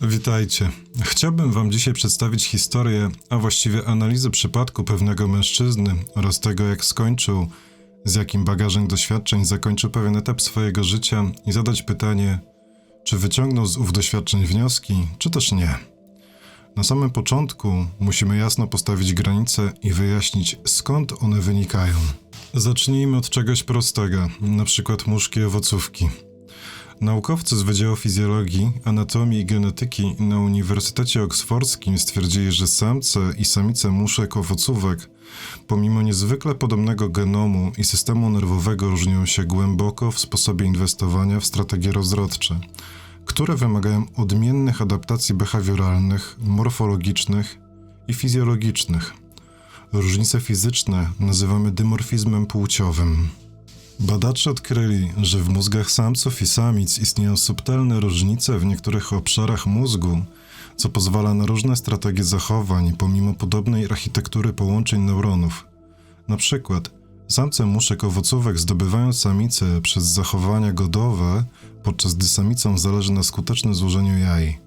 Witajcie. Chciałbym Wam dzisiaj przedstawić historię, a właściwie analizę przypadku pewnego mężczyzny oraz tego, jak skończył, z jakim bagażem doświadczeń zakończył pewien etap swojego życia i zadać pytanie, czy wyciągnął z ów doświadczeń wnioski, czy też nie. Na samym początku musimy jasno postawić granice i wyjaśnić, skąd one wynikają. Zacznijmy od czegoś prostego, na przykład muszki owocówki. Naukowcy z Wydziału Fizjologii, Anatomii i Genetyki na Uniwersytecie Oksfordzkim stwierdzili, że samce i samice muszek owocówek, pomimo niezwykle podobnego genomu i systemu nerwowego, różnią się głęboko w sposobie inwestowania w strategie rozrodcze, które wymagają odmiennych adaptacji behawioralnych, morfologicznych i fizjologicznych. Różnice fizyczne nazywamy dymorfizmem płciowym. Badacze odkryli, że w mózgach samców i samic istnieją subtelne różnice w niektórych obszarach mózgu, co pozwala na różne strategie zachowań pomimo podobnej architektury połączeń neuronów. Na przykład, samce muszek owocówek zdobywają samice przez zachowania godowe, podczas gdy samicom zależy na skutecznym złożeniu jaj.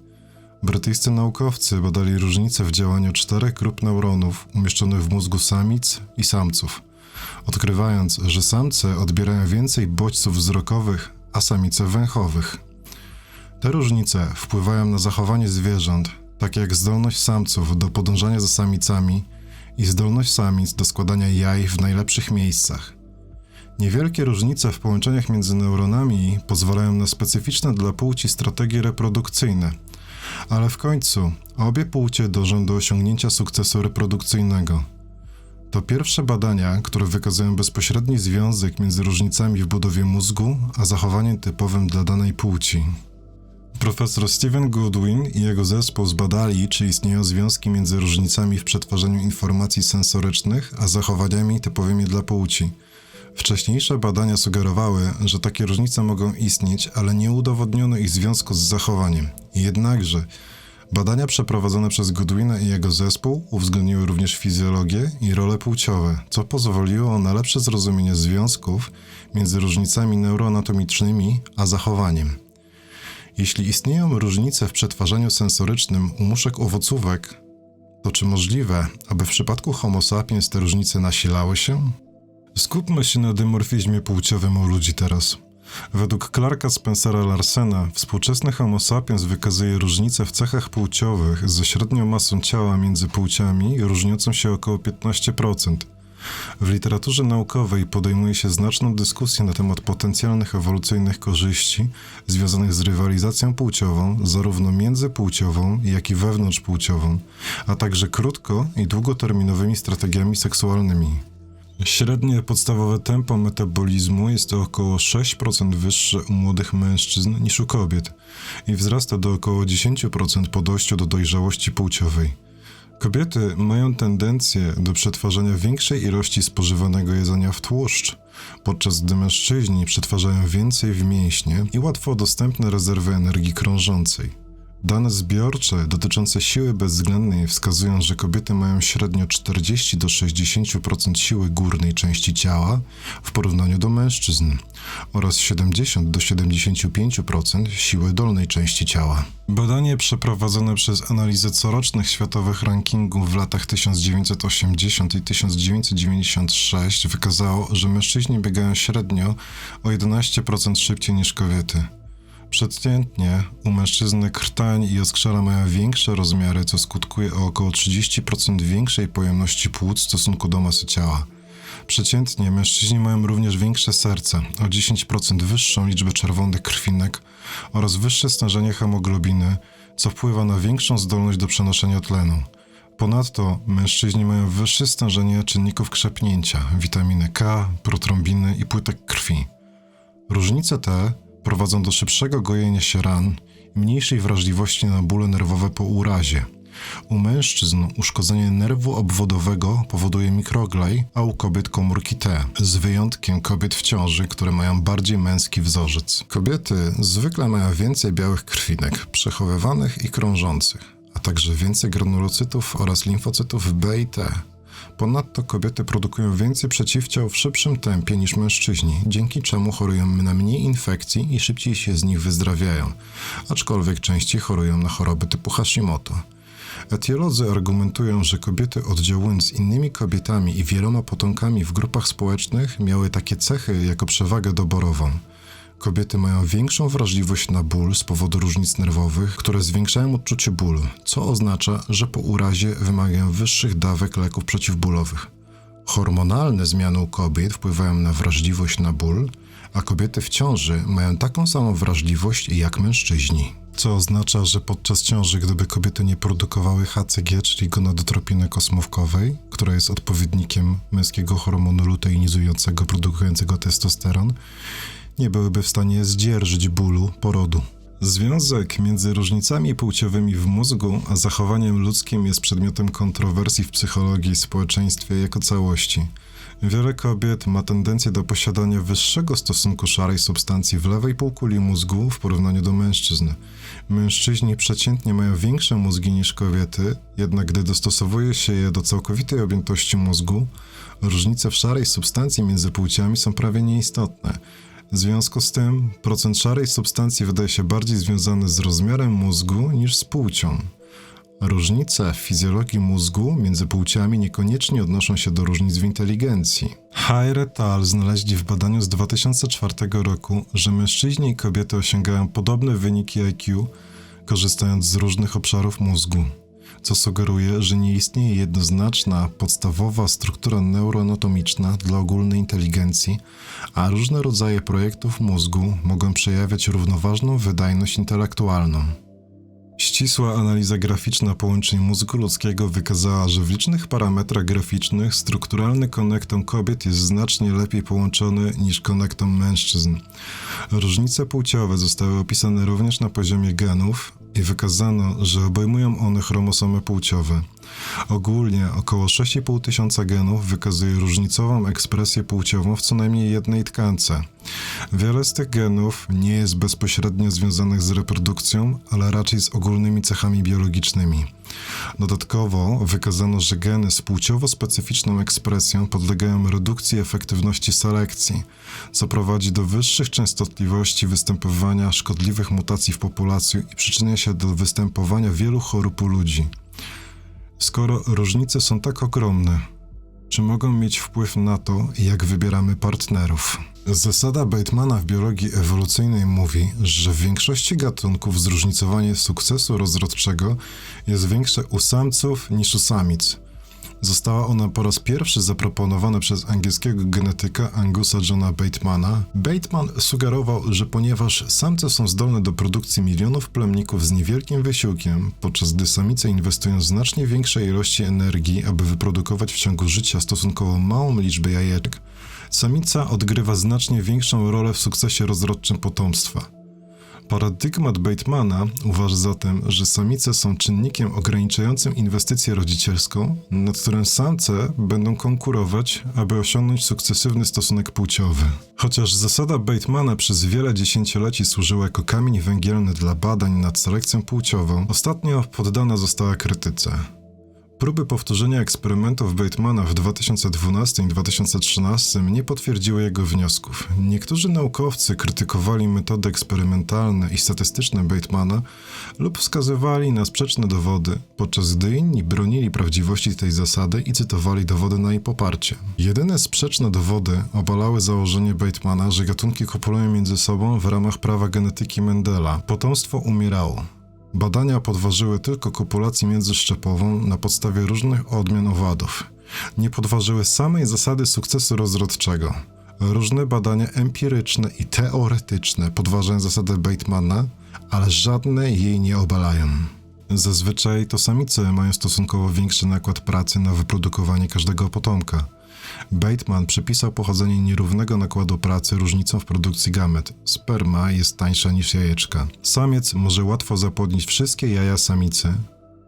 Brytyjscy naukowcy badali różnice w działaniu czterech grup neuronów umieszczonych w mózgu samic i samców odkrywając, że samce odbierają więcej bodźców wzrokowych, a samice węchowych. Te różnice wpływają na zachowanie zwierząt, takie jak zdolność samców do podążania za samicami i zdolność samic do składania jaj w najlepszych miejscach. Niewielkie różnice w połączeniach między neuronami pozwalają na specyficzne dla płci strategie reprodukcyjne, ale w końcu obie płcie dążą do osiągnięcia sukcesu reprodukcyjnego. To pierwsze badania, które wykazują bezpośredni związek między różnicami w budowie mózgu a zachowaniem typowym dla danej płci. Profesor Steven Goodwin i jego zespół zbadali, czy istnieją związki między różnicami w przetwarzaniu informacji sensorycznych a zachowaniami typowymi dla płci. Wcześniejsze badania sugerowały, że takie różnice mogą istnieć, ale nie udowodniono ich związku z zachowaniem. Jednakże Badania przeprowadzone przez Goodwina i jego zespół uwzględniły również fizjologię i role płciowe, co pozwoliło na lepsze zrozumienie związków między różnicami neuroanatomicznymi a zachowaniem. Jeśli istnieją różnice w przetwarzaniu sensorycznym u muszek owocówek, to czy możliwe, aby w przypadku Homo sapiens te różnice nasilały się? Skupmy się na dymorfizmie płciowym u ludzi teraz. Według Clarka Spencera Larsena współczesny Homo sapiens wykazuje różnice w cechach płciowych ze średnią masą ciała między płciami różniącą się około 15%. W literaturze naukowej podejmuje się znaczną dyskusję na temat potencjalnych ewolucyjnych korzyści związanych z rywalizacją płciową, zarówno międzypłciową, jak i wewnątrzpłciową, a także krótko i długoterminowymi strategiami seksualnymi. Średnie podstawowe tempo metabolizmu jest o około 6% wyższe u młodych mężczyzn niż u kobiet i wzrasta do około 10% po dojściu do dojrzałości płciowej. Kobiety mają tendencję do przetwarzania większej ilości spożywanego jedzenia w tłuszcz, podczas gdy mężczyźni przetwarzają więcej w mięśnie i łatwo dostępne rezerwy energii krążącej. Dane zbiorcze dotyczące siły bezwzględnej wskazują, że kobiety mają średnio 40 do 60% siły górnej części ciała w porównaniu do mężczyzn oraz 70 do 75% siły dolnej części ciała. Badanie przeprowadzone przez analizę corocznych światowych rankingów w latach 1980 i 1996 wykazało, że mężczyźni biegają średnio o 11% szybciej niż kobiety. Przeciętnie u mężczyzny krtań i oskrzela mają większe rozmiary, co skutkuje o około 30% większej pojemności płuc w stosunku do masy ciała. Przeciętnie mężczyźni mają również większe serce, o 10% wyższą liczbę czerwonych krwinek oraz wyższe stężenie hemoglobiny, co wpływa na większą zdolność do przenoszenia tlenu. Ponadto mężczyźni mają wyższe stężenie czynników krzepnięcia, witaminy K, protrombiny i płytek krwi. Różnice te prowadzą do szybszego gojenia się ran i mniejszej wrażliwości na bóle nerwowe po urazie. U mężczyzn uszkodzenie nerwu obwodowego powoduje mikroglej, a u kobiet komórki T, z wyjątkiem kobiet w ciąży, które mają bardziej męski wzorzec. Kobiety zwykle mają więcej białych krwinek, przechowywanych i krążących, a także więcej granulocytów oraz limfocytów B i T. Ponadto kobiety produkują więcej przeciwciał w szybszym tempie niż mężczyźni, dzięki czemu chorują na mniej infekcji i szybciej się z nich wyzdrawiają, aczkolwiek częściej chorują na choroby typu Hashimoto. Etiolodzy argumentują, że kobiety oddziałując z innymi kobietami i wieloma potomkami w grupach społecznych miały takie cechy jako przewagę doborową. Kobiety mają większą wrażliwość na ból z powodu różnic nerwowych, które zwiększają odczucie bólu, co oznacza, że po urazie wymagają wyższych dawek leków przeciwbólowych. Hormonalne zmiany u kobiet wpływają na wrażliwość na ból, a kobiety w ciąży mają taką samą wrażliwość jak mężczyźni. Co oznacza, że podczas ciąży, gdyby kobiety nie produkowały HCG, czyli gonadotropiny kosmówkowej, która jest odpowiednikiem męskiego hormonu luteinizującego produkującego testosteron, nie byłyby w stanie zdzierżyć bólu porodu. Związek między różnicami płciowymi w mózgu a zachowaniem ludzkim jest przedmiotem kontrowersji w psychologii i społeczeństwie jako całości. Wiele kobiet ma tendencję do posiadania wyższego stosunku szarej substancji w lewej półkuli mózgu w porównaniu do mężczyzn. Mężczyźni przeciętnie mają większe mózgi niż kobiety, jednak gdy dostosowuje się je do całkowitej objętości mózgu, różnice w szarej substancji między płciami są prawie nieistotne. W związku z tym, procent szarej substancji wydaje się bardziej związany z rozmiarem mózgu niż z płcią. Różnice w fizjologii mózgu między płciami niekoniecznie odnoszą się do różnic w inteligencji. Hai et al. znaleźli w badaniu z 2004 roku, że mężczyźni i kobiety osiągają podobne wyniki IQ, korzystając z różnych obszarów mózgu, co sugeruje, że nie istnieje jednoznaczna, podstawowa struktura neuroanatomiczna dla ogólnej inteligencji, a różne rodzaje projektów mózgu mogą przejawiać równoważną wydajność intelektualną. Ścisła analiza graficzna połączeń mózgu ludzkiego wykazała, że w licznych parametrach graficznych strukturalny konektom kobiet jest znacznie lepiej połączony niż konektom mężczyzn. Różnice płciowe zostały opisane również na poziomie genów i wykazano, że obejmują one chromosomy płciowe. Ogólnie około 6,5 tysiąca genów wykazuje różnicową ekspresję płciową w co najmniej jednej tkance. Wiele z tych genów nie jest bezpośrednio związanych z reprodukcją, ale raczej z ogólnymi cechami biologicznymi. Dodatkowo wykazano, że geny z płciowo specyficzną ekspresją podlegają redukcji efektywności selekcji, co prowadzi do wyższych częstotliwości występowania szkodliwych mutacji w populacji i przyczynia się do występowania wielu chorób u ludzi. Skoro różnice są tak ogromne, czy mogą mieć wpływ na to, jak wybieramy partnerów? Zasada Batemana w biologii ewolucyjnej mówi, że w większości gatunków zróżnicowanie sukcesu rozrodczego jest większe u samców niż u samic. Została ona po raz pierwszy zaproponowana przez angielskiego genetyka Angusa Johna Batemana. Bateman sugerował, że ponieważ samce są zdolne do produkcji milionów plemników z niewielkim wysiłkiem, podczas gdy samice inwestują znacznie większe ilości energii, aby wyprodukować w ciągu życia stosunkowo małą liczbę jajeczek, samica odgrywa znacznie większą rolę w sukcesie rozrodczym potomstwa. Paradygmat Batemana uważa zatem, że samice są czynnikiem ograniczającym inwestycję rodzicielską, nad którym samce będą konkurować, aby osiągnąć sukcesywny stosunek płciowy. Chociaż zasada Batemana przez wiele dziesięcioleci służyła jako kamień węgielny dla badań nad selekcją płciową, ostatnio poddana została krytyce. Próby powtórzenia eksperymentów Batemana w 2012 i 2013 nie potwierdziły jego wniosków. Niektórzy naukowcy krytykowali metody eksperymentalne i statystyczne Batemana lub wskazywali na sprzeczne dowody, podczas gdy inni bronili prawdziwości tej zasady i cytowali dowody na jej poparcie. Jedyne sprzeczne dowody obalały założenie Batemana, że gatunki kopulują między sobą w ramach prawa genetyki Mendela. Potomstwo umierało. Badania podważyły tylko kopulację międzyszczepową na podstawie różnych odmian owadów. Nie podważyły samej zasady sukcesu rozrodczego. Różne badania empiryczne i teoretyczne podważają zasadę Batemana, ale żadne jej nie obalają. Zazwyczaj to samice mają stosunkowo większy nakład pracy na wyprodukowanie każdego potomka. Bateman przypisał pochodzenie nierównego nakładu pracy różnicą w produkcji gamet. Sperma jest tańsza niż jajeczka. Samiec może łatwo zapłodnić wszystkie jaja samicy.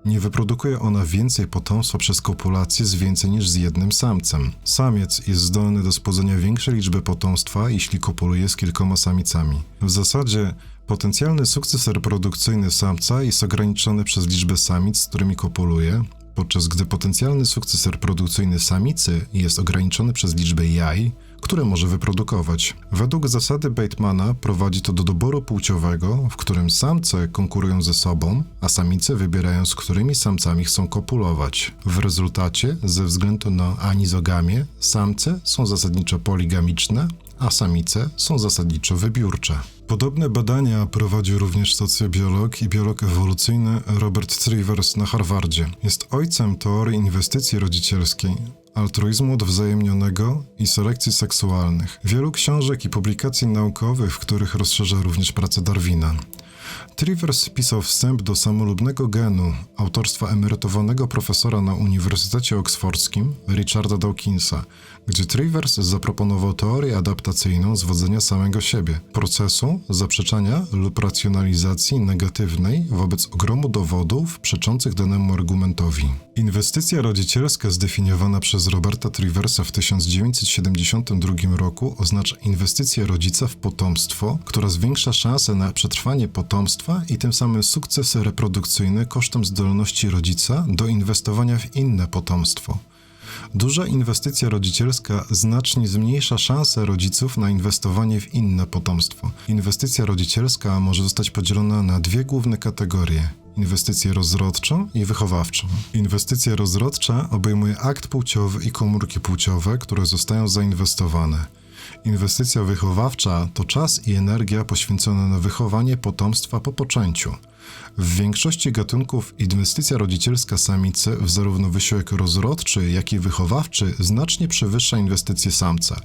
Nie wyprodukuje ona więcej potomstwa przez kopulację z więcej niż z jednym samcem. Samiec jest zdolny do spłodzenia większej liczby potomstwa, jeśli kopuluje z kilkoma samicami. W zasadzie Potencjalny sukces reprodukcyjny samca jest ograniczony przez liczbę samic, z którymi kopuluje, podczas gdy potencjalny sukces reprodukcyjny samicy jest ograniczony przez liczbę jaj, które może wyprodukować. Według zasady Batemana prowadzi to do doboru płciowego, w którym samce konkurują ze sobą, a samice wybierają z którymi samcami chcą kopulować. W rezultacie, ze względu na anizogamię, samce są zasadniczo poligamiczne, a samice są zasadniczo wybiórcze. Podobne badania prowadził również socjobiolog i biolog ewolucyjny Robert Trivers na Harvardzie. Jest ojcem teorii inwestycji rodzicielskiej, altruizmu odwzajemnionego i selekcji seksualnych. Wielu książek i publikacji naukowych, w których rozszerza również pracę Darwina. Trivers pisał wstęp do samolubnego genu autorstwa emerytowanego profesora na Uniwersytecie Oksfordzkim Richarda Dawkinsa, gdzie Trivers zaproponował teorię adaptacyjną zwodzenia samego siebie, procesu zaprzeczania lub racjonalizacji negatywnej wobec ogromu dowodów przeczących danemu argumentowi. Inwestycja rodzicielska zdefiniowana przez Roberta Triversa w 1972 roku oznacza inwestycję rodzica w potomstwo, która zwiększa szanse na przetrwanie potomstwa i tym samym sukces reprodukcyjny kosztem zdolności rodzica do inwestowania w inne potomstwo. Duża inwestycja rodzicielska znacznie zmniejsza szanse rodziców na inwestowanie w inne potomstwo. Inwestycja rodzicielska może zostać podzielona na dwie główne kategorie: inwestycję rozrodczą i wychowawczą. Inwestycja rozrodcza obejmuje akt płciowy i komórki płciowe, które zostają zainwestowane. Inwestycja wychowawcza to czas i energia poświęcone na wychowanie potomstwa po poczęciu. W większości gatunków inwestycja rodzicielska samicy w zarówno wysiłek rozrodczy, jak i wychowawczy znacznie przewyższa inwestycje samca.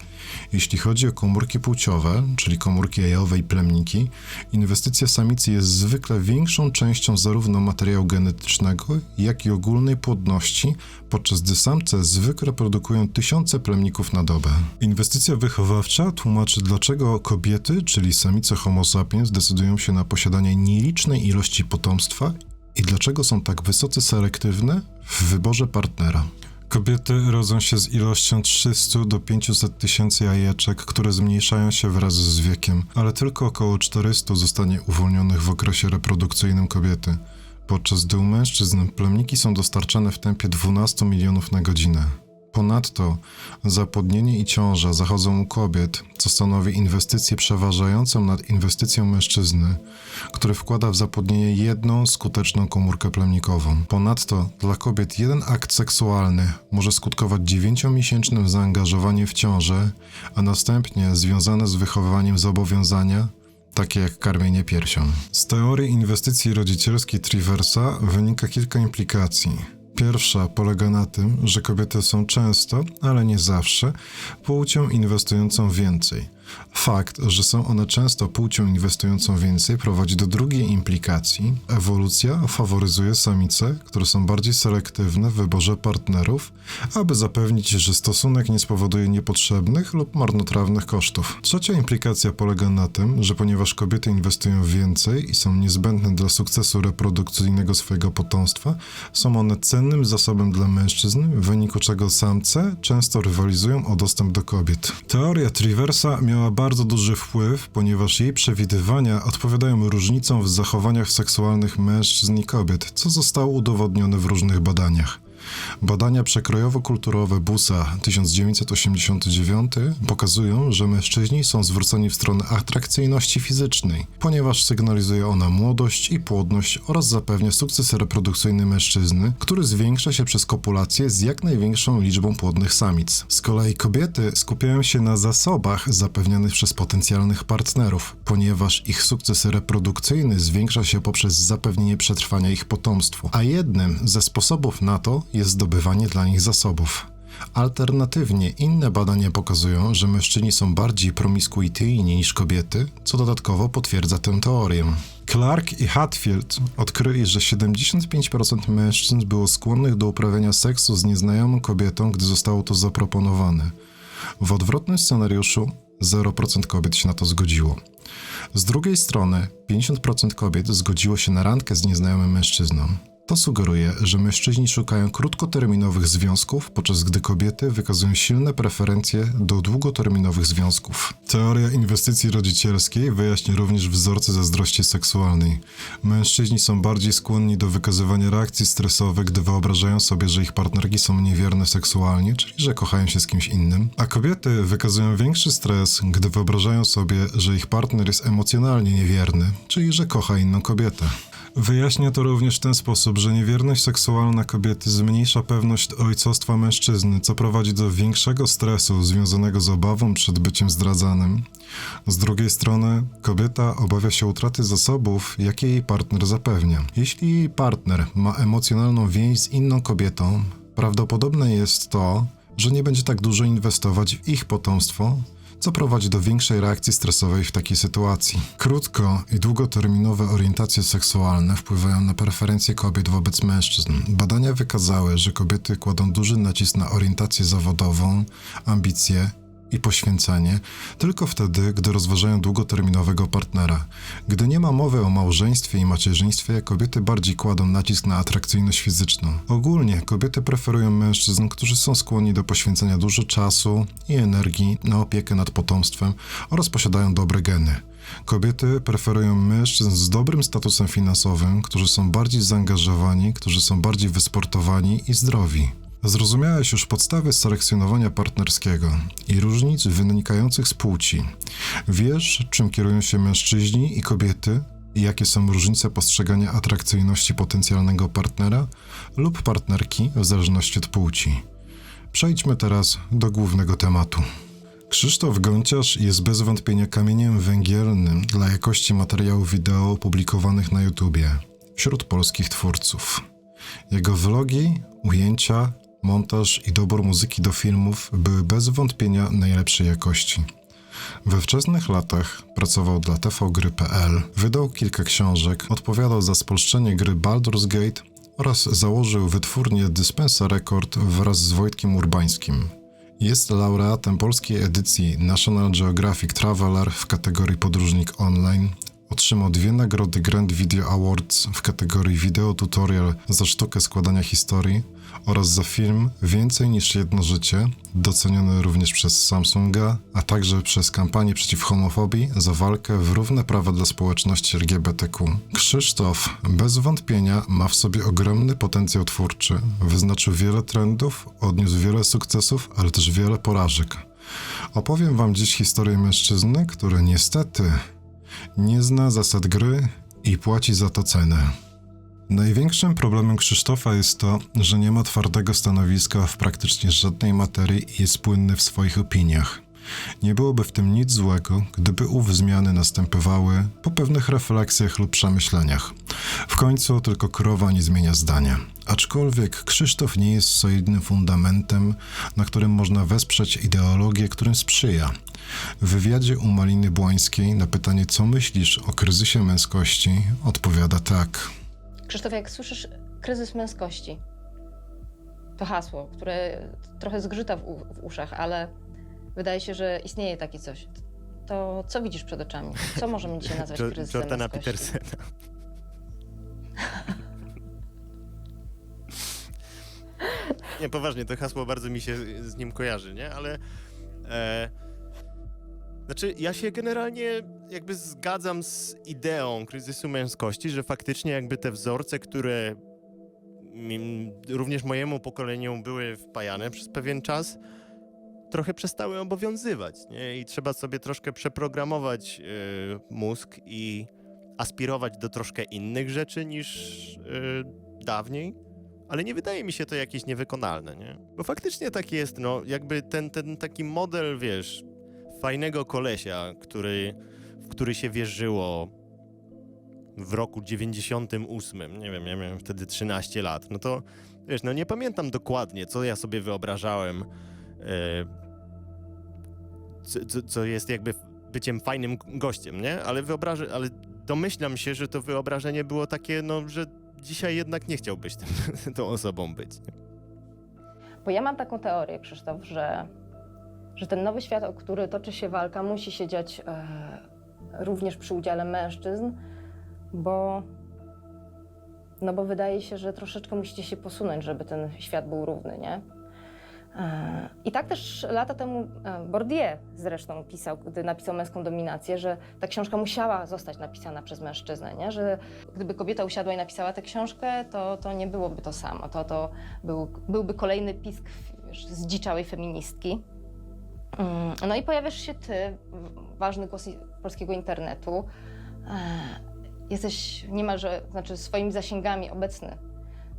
Jeśli chodzi o komórki płciowe, czyli komórki jajowe i plemniki, inwestycja samicy jest zwykle większą częścią zarówno materiału genetycznego, jak i ogólnej płodności, podczas gdy samce zwykle produkują tysiące plemników na dobę. Inwestycja wychowawcza tłumaczy, dlaczego kobiety, czyli samice Homo sapiens, decydują się na posiadanie nielicznej ilości potomstwa i dlaczego są tak wysoce selektywne w wyborze partnera. Kobiety rodzą się z ilością 300 do 500 tysięcy jajeczek, które zmniejszają się wraz z wiekiem, ale tylko około 400 zostanie uwolnionych w okresie reprodukcyjnym kobiety, podczas gdy u mężczyzn plemniki są dostarczane w tempie 12 milionów na godzinę. Ponadto zapłodnienie i ciąża zachodzą u kobiet, co stanowi inwestycję przeważającą nad inwestycją mężczyzny, który wkłada w zapłodnienie jedną skuteczną komórkę plemnikową. Ponadto dla kobiet jeden akt seksualny może skutkować 9-miesięcznym zaangażowaniem w ciążę, a następnie związane z wychowywaniem zobowiązania, takie jak karmienie piersią. Z teorii inwestycji rodzicielskiej Triversa wynika kilka implikacji. Pierwsza polega na tym, że kobiety są często, ale nie zawsze, płcią inwestującą więcej. Fakt, że są one często płcią inwestującą więcej, prowadzi do drugiej implikacji. Ewolucja faworyzuje samice, które są bardziej selektywne w wyborze partnerów, aby zapewnić, że stosunek nie spowoduje niepotrzebnych lub marnotrawnych kosztów. Trzecia implikacja polega na tym, że ponieważ kobiety inwestują więcej i są niezbędne dla sukcesu reprodukcyjnego swojego potomstwa, są one cennym zasobem dla mężczyzn, w wyniku czego samce często rywalizują o dostęp do kobiet. Teoria Triversa miała bardzo duży wpływ, ponieważ jej przewidywania odpowiadają różnicom w zachowaniach seksualnych mężczyzn i kobiet, co zostało udowodnione w różnych badaniach. Badania przekrojowo-kulturowe Busa 1989 pokazują, że mężczyźni są zwróceni w stronę atrakcyjności fizycznej, ponieważ sygnalizuje ona młodość i płodność oraz zapewnia sukces reprodukcyjny mężczyzny, który zwiększa się przez kopulację z jak największą liczbą płodnych samic. Z kolei kobiety skupiają się na zasobach zapewnianych przez potencjalnych partnerów, ponieważ ich sukces reprodukcyjny zwiększa się poprzez zapewnienie przetrwania ich potomstwu, a jednym ze sposobów na to jest zdobywanie dla nich zasobów. Alternatywnie inne badania pokazują, że mężczyźni są bardziej promiskuityjni niż kobiety, co dodatkowo potwierdza tę teorię. Clark i Hatfield odkryli, że 75% mężczyzn było skłonnych do uprawiania seksu z nieznajomą kobietą, gdy zostało to zaproponowane. W odwrotnym scenariuszu 0% kobiet się na to zgodziło. Z drugiej strony 50% kobiet zgodziło się na randkę z nieznajomym mężczyzną. To sugeruje, że mężczyźni szukają krótkoterminowych związków, podczas gdy kobiety wykazują silne preferencje do długoterminowych związków. Teoria inwestycji rodzicielskiej wyjaśnia również wzorce zazdrości seksualnej. Mężczyźni są bardziej skłonni do wykazywania reakcji stresowych, gdy wyobrażają sobie, że ich partnerki są niewierne seksualnie, czyli że kochają się z kimś innym, a kobiety wykazują większy stres, gdy wyobrażają sobie, że ich partner jest emocjonalnie niewierny, czyli że kocha inną kobietę. Wyjaśnia to również w ten sposób, że niewierność seksualna kobiety zmniejsza pewność ojcostwa mężczyzny, co prowadzi do większego stresu związanego z obawą przed byciem zdradzanym. Z drugiej strony, kobieta obawia się utraty zasobów, jakie jej partner zapewnia. Jeśli partner ma emocjonalną więź z inną kobietą, prawdopodobne jest to, że nie będzie tak dużo inwestować w ich potomstwo, co prowadzi do większej reakcji stresowej w takiej sytuacji. Krótko i długoterminowe orientacje seksualne wpływają na preferencje kobiet wobec mężczyzn. Badania wykazały, że kobiety kładą duży nacisk na orientację zawodową, ambicje i poświęcenie tylko wtedy, gdy rozważają długoterminowego partnera. Gdy nie ma mowy o małżeństwie i macierzyństwie, kobiety bardziej kładą nacisk na atrakcyjność fizyczną. Ogólnie kobiety preferują mężczyzn, którzy są skłonni do poświęcenia dużo czasu i energii na opiekę nad potomstwem oraz posiadają dobre geny. Kobiety preferują mężczyzn z dobrym statusem finansowym, którzy są bardziej zaangażowani, którzy są bardziej wysportowani i zdrowi. Zrozumiałeś już podstawy selekcjonowania partnerskiego i różnic wynikających z płci. Wiesz, czym kierują się mężczyźni i kobiety i jakie są różnice postrzegania atrakcyjności potencjalnego partnera lub partnerki w zależności od płci. Przejdźmy teraz do głównego tematu. Krzysztof Gonciarz jest bez wątpienia kamieniem węgielnym dla jakości materiałów wideo publikowanych na YouTubie wśród polskich twórców. Jego vlogi, ujęcia, montaż i dobór muzyki do filmów były bez wątpienia najlepszej jakości. We wczesnych latach pracował dla tvgry.pl, wydał kilka książek, odpowiadał za spolszczenie gry Baldur's Gate oraz założył wytwórnię Dispensa Record wraz z Wojtkiem Urbańskim. Jest laureatem polskiej edycji National Geographic Traveler w kategorii Podróżnik Online. Otrzymał dwie nagrody Grand Video Awards w kategorii Video Tutorial za sztukę składania historii oraz za film Więcej niż jedno życie, doceniony również przez Samsunga, a także przez kampanię przeciw homofobii za walkę w równe prawa dla społeczności LGBTQ. Krzysztof bez wątpienia ma w sobie ogromny potencjał twórczy. Wyznaczył wiele trendów, odniósł wiele sukcesów, ale też wiele porażek. Opowiem wam dziś historię mężczyzny, który niestety nie zna zasad gry i płaci za to cenę. Największym problemem Krzysztofa jest to, że nie ma twardego stanowiska w praktycznie żadnej materii i jest płynny w swoich opiniach. Nie byłoby w tym nic złego, gdyby ów zmiany następowały po pewnych refleksjach lub przemyśleniach. W końcu tylko krowa nie zmienia zdania. Aczkolwiek Krzysztof nie jest solidnym fundamentem, na którym można wesprzeć ideologię, którym sprzyja. W wywiadzie u Maliny Błańskiej na pytanie, co myślisz o kryzysie męskości, odpowiada tak. Krzysztof, jak słyszysz kryzys męskości, to hasło, które trochę zgrzyta w, u, w uszach, ale wydaje się, że istnieje takie coś. To co widzisz przed oczami? Co możemy dzisiaj nazwać Jo- kryzysem Jordana męskości? Petersena. nie, poważnie, to hasło bardzo mi się z nim kojarzy, nie? Ale... E, znaczy, ja się generalnie jakby zgadzam z ideą kryzysu męskości, że faktycznie jakby te wzorce, które również mojemu pokoleniu były wpajane przez pewien czas, trochę przestały obowiązywać, nie? I trzeba sobie troszkę przeprogramować y, mózg i aspirować do troszkę innych rzeczy niż y, dawniej. Ale nie wydaje mi się to jakieś niewykonalne, nie? Bo faktycznie tak jest, no, jakby ten, ten taki model, wiesz, fajnego kolesia, który, w który się wierzyło w roku 98, nie wiem, ja miałem wtedy 13 lat, no to, wiesz, no nie pamiętam dokładnie, co ja sobie wyobrażałem, e, co, co, jest jakby byciem fajnym gościem, nie? Ale wyobrażę, ale domyślam się, że to wyobrażenie było takie, no, że dzisiaj jednak nie chciałbyś tym, tą osobą być. Nie? Bo ja mam taką teorię, Krzysztof, że, że ten nowy świat, o który toczy się walka, musi się dziać e, również przy udziale mężczyzn, bo No bo wydaje się, że troszeczkę musicie się posunąć, żeby ten świat był równy, nie? E, I tak też lata temu e, Bourdieu zresztą pisał, gdy napisał Męską dominację, że ta książka musiała zostać napisana przez mężczyznę, nie? że gdyby kobieta usiadła i napisała tę książkę, to, to nie byłoby to samo. To, to był, byłby kolejny pisk wiesz, zdziczałej feministki. No i pojawiasz się ty, ważny głos polskiego internetu. E, Jesteś niemalże, znaczy swoimi zasięgami obecny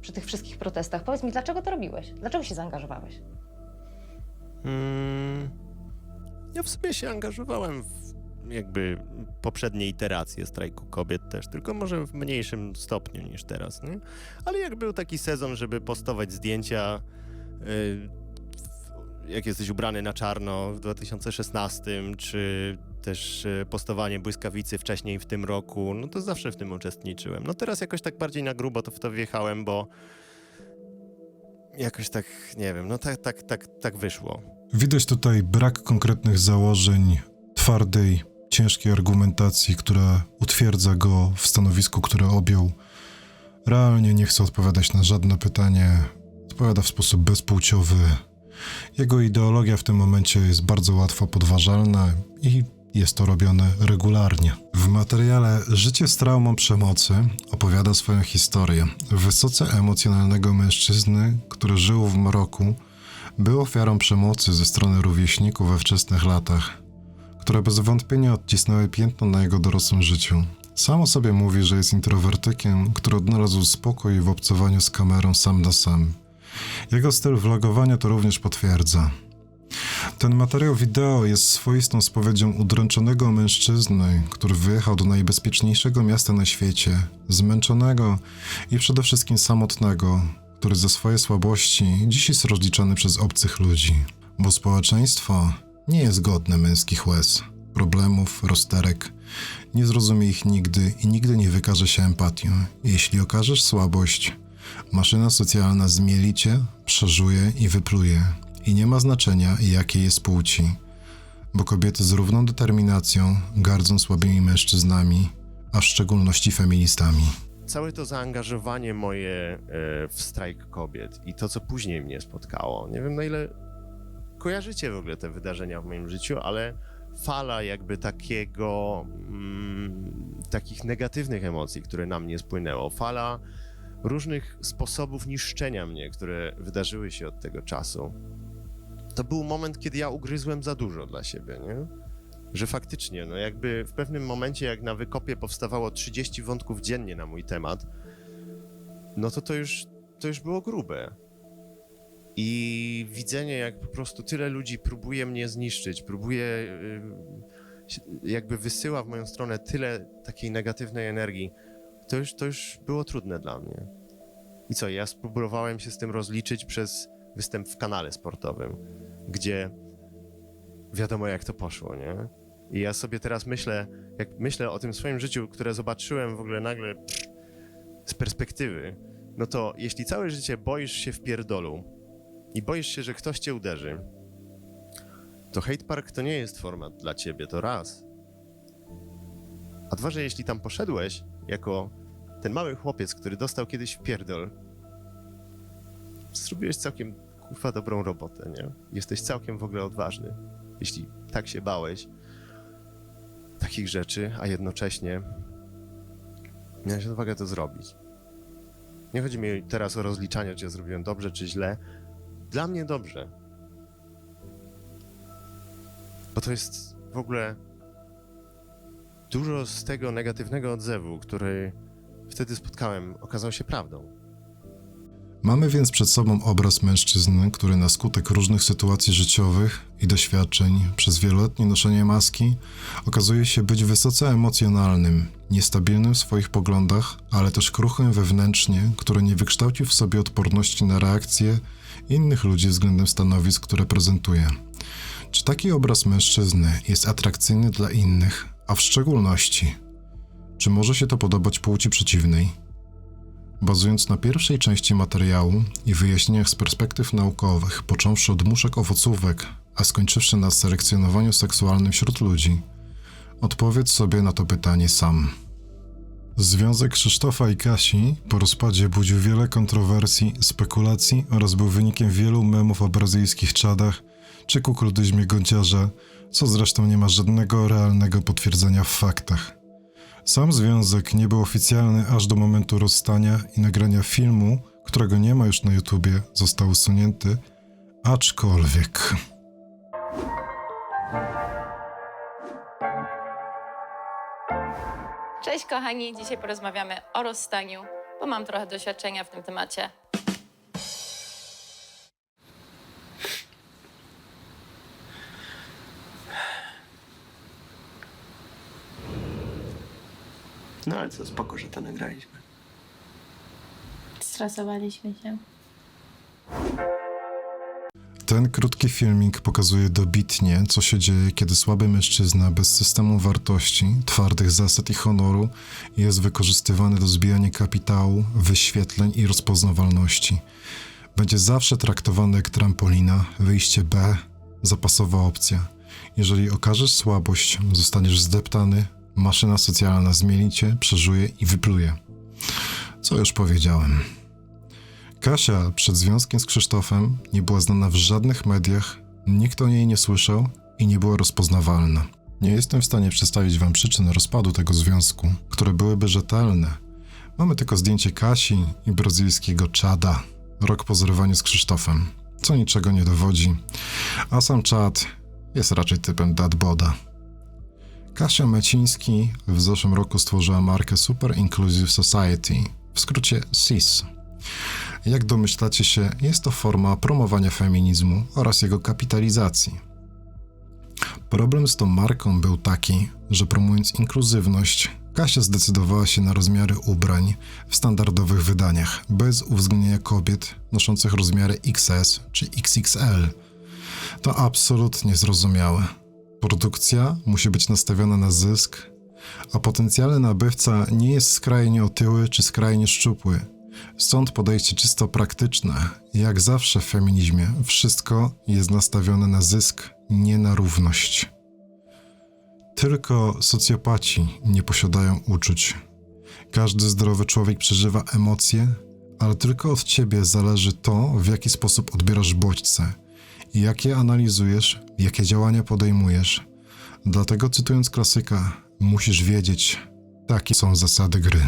przy tych wszystkich protestach. Powiedz mi, dlaczego to robiłeś? Dlaczego się zaangażowałeś? Mm, ja w sumie się angażowałem w jakby poprzednie iteracje strajku kobiet też, tylko może w mniejszym stopniu niż teraz, nie? Ale jak był taki sezon, żeby postować zdjęcia, y, w- jak jesteś ubrany na czarno w 2016, czy też y, postowanie błyskawicy wcześniej w tym roku, no to zawsze w tym uczestniczyłem. No teraz jakoś tak bardziej na grubo to w to wjechałem, bo jakoś tak, nie wiem, no tak, tak, tak, tak wyszło. Widać tutaj brak konkretnych założeń, twardej, ciężkiej argumentacji, która utwierdza go w stanowisku, które objął. Realnie nie chce odpowiadać na żadne pytanie, odpowiada w sposób bezpłciowy. Jego ideologia w tym momencie jest bardzo łatwo podważalna i jest to robione regularnie. W materiale Życie z traumą przemocy opowiada swoją historię wysoce emocjonalnego mężczyzny, który żył w Maroku był ofiarą przemocy ze strony rówieśników we wczesnych latach, które bez wątpienia odcisnęły piętno na jego dorosłym życiu. Sam o sobie mówi, że jest introwertykiem, który odnalazł spokój w obcowaniu z kamerą sam na sam. Jego styl vlogowania to również potwierdza. Ten materiał wideo jest swoistą spowiedzią udręczonego mężczyzny, który wyjechał do najbezpieczniejszego miasta na świecie, zmęczonego i przede wszystkim samotnego, który ze swojej słabości dziś jest rozliczany przez obcych ludzi, bo społeczeństwo nie jest godne męskich łez, problemów, rozterek, nie zrozumie ich nigdy i nigdy nie wykaże się empatią. Jeśli okażesz słabość, maszyna socjalna zmieli cię, przeżuje i wypluje. I nie ma znaczenia, jakiej jest płci, bo kobiety z równą determinacją gardzą słabymi mężczyznami, a w szczególności feministami. całe to zaangażowanie moje e, w strajk kobiet i to, co później mnie spotkało, nie wiem na ile kojarzycie w ogóle te wydarzenia w moim życiu, ale fala jakby takiego, mm, takich negatywnych emocji, które na mnie spłynęło, fala różnych sposobów niszczenia mnie, które wydarzyły się od tego czasu. To był moment, kiedy ja ugryzłem za dużo dla siebie, nie? że faktycznie, no jakby w pewnym momencie, jak na wykopie powstawało 30 wątków dziennie na mój temat, no to to już, to już było grube. I widzenie, jak po prostu tyle ludzi próbuje mnie zniszczyć, próbuje, y, jakby wysyła w moją stronę tyle takiej negatywnej energii, to już, to już było trudne dla mnie. I co, ja spróbowałem się z tym rozliczyć przez występ w kanale sportowym, gdzie wiadomo jak to poszło, nie? I ja sobie teraz myślę, jak myślę o tym swoim życiu, które zobaczyłem w ogóle nagle z perspektywy, no to jeśli całe życie boisz się w pierdolu i boisz się, że ktoś cię uderzy, to hate park to nie jest format dla ciebie, to raz. A dwa, że jeśli tam poszedłeś jako ten mały chłopiec, który dostał kiedyś w pierdol, zrobiłeś całkiem kurwa dobrą robotę, nie? Jesteś całkiem w ogóle odważny. Jeśli tak się bałeś takich rzeczy, a jednocześnie miałeś odwagę to zrobić. Nie chodzi mi teraz o rozliczanie, czy ja zrobiłem dobrze, czy źle. Dla mnie dobrze. Bo to jest w ogóle dużo z tego negatywnego odzewu, który wtedy spotkałem, okazał się prawdą. Mamy więc przed sobą obraz mężczyzny, który na skutek różnych sytuacji życiowych i doświadczeń przez wieloletnie noszenie maski okazuje się być wysoce emocjonalnym, niestabilnym w swoich poglądach, ale też kruchym wewnętrznie, który nie wykształcił w sobie odporności na reakcje innych ludzi względem stanowisk, które prezentuje. Czy taki obraz mężczyzny jest atrakcyjny dla innych, a w szczególności, czy może się to podobać płci przeciwnej? Bazując na pierwszej części materiału i wyjaśnieniach z perspektyw naukowych, począwszy od muszek owocówek, a skończywszy na selekcjonowaniu seksualnym wśród ludzi, odpowiedz sobie na to pytanie sam. Związek Krzysztofa i Kasi po rozpadzie budził wiele kontrowersji, spekulacji oraz był wynikiem wielu memów o brazylijskich czadach czy kukurydzyzmie gąciarza, co zresztą nie ma żadnego realnego potwierdzenia w faktach. Sam związek nie był oficjalny aż do momentu rozstania i nagrania filmu, którego nie ma już na YouTubie, został usunięty, aczkolwiek... Cześć kochani, dzisiaj porozmawiamy o rozstaniu, bo mam trochę doświadczenia w tym temacie. No ale co, spoko, że to nagraliśmy. Stresowaliśmy się. Ten krótki filmik pokazuje dobitnie, co się dzieje, kiedy słaby mężczyzna bez systemu wartości, twardych zasad i honoru jest wykorzystywany do zbijania kapitału, wyświetleń i rozpoznawalności. Będzie zawsze traktowany jak trampolina, wyjście B, zapasowa opcja. Jeżeli okażesz słabość, zostaniesz zdeptany, maszyna socjalna zmieni cię, przeżuje i wypluje. Co już powiedziałem. Kasia przed związkiem z Krzysztofem nie była znana w żadnych mediach, nikt o niej nie słyszał i nie była rozpoznawalna. Nie jestem w stanie przedstawić wam przyczyn rozpadu tego związku, które byłyby rzetelne. Mamy tylko zdjęcie Kasi i brazylijskiego Czada, rok po zerwaniu z Krzysztofem, co niczego nie dowodzi, a sam Czad jest raczej typem dadboda. Kasia Meciński w zeszłym roku stworzyła markę Super Inclusive Society, w skrócie SIS. Jak domyślacie się, jest to forma promowania feminizmu oraz jego kapitalizacji. Problem z tą marką był taki, że promując inkluzywność, Kasia zdecydowała się na rozmiary ubrań w standardowych wydaniach, bez uwzględnienia kobiet noszących rozmiary XS czy XXL. To absolutnie zrozumiałe. Produkcja musi być nastawiona na zysk, a potencjalny nabywca nie jest skrajnie otyły czy skrajnie szczupły. Stąd podejście czysto praktyczne. Jak zawsze w feminizmie, wszystko jest nastawione na zysk, nie na równość. Tylko socjopaci nie posiadają uczuć. Każdy zdrowy człowiek przeżywa emocje, ale tylko od ciebie zależy to, w jaki sposób odbierasz bodźce jakie analizujesz, jakie działania podejmujesz. Dlatego, cytując klasyka, musisz wiedzieć, takie są zasady gry.